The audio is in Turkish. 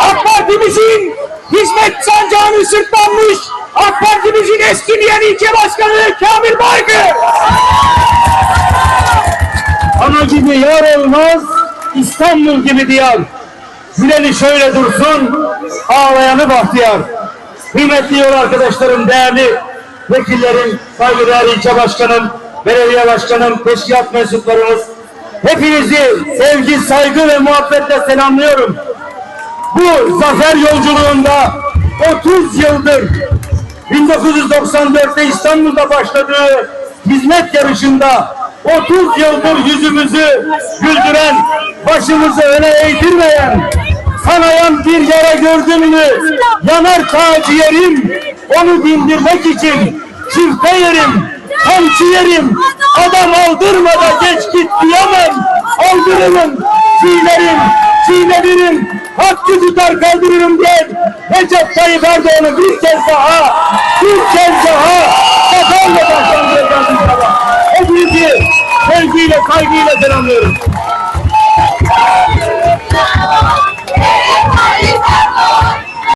AK Partimizin hizmet sancağını sırtlanmış AK Partimizin eskileyen ilçe başkanı Kamil Baygı. Ana gibi yar olmaz, İstanbul gibi diyar. Zileli şöyle dursun, ağlayanı bahtiyar. Kıymetli yol arkadaşlarım, değerli vekillerim, saygıdeğer ilçe başkanım, belediye başkanım, teşkilat mensuplarımız, hepinizi sevgi, saygı ve muhabbetle selamlıyorum. Bu zafer yolculuğunda 30 yıldır 1994'te İstanbul'da başladığı hizmet yarışında 30 yıldır yüzümüzü güldüren, başımızı öne eğdirmeyen, kanayan bir yara gördün mü? Yanar ta ciğerim, onu dindirmek için çifte yerim, kamçı yerim, adam aldırma da geç git diyemem, aldırırım, çiğnerim, çiğnenirim, hakkı Tayyip Erdoğan'ı bir kez daha, bir kez daha zaferle başlandıracağız inşallah. Hepinizi sevgiyle, saygıyla selamlıyorum.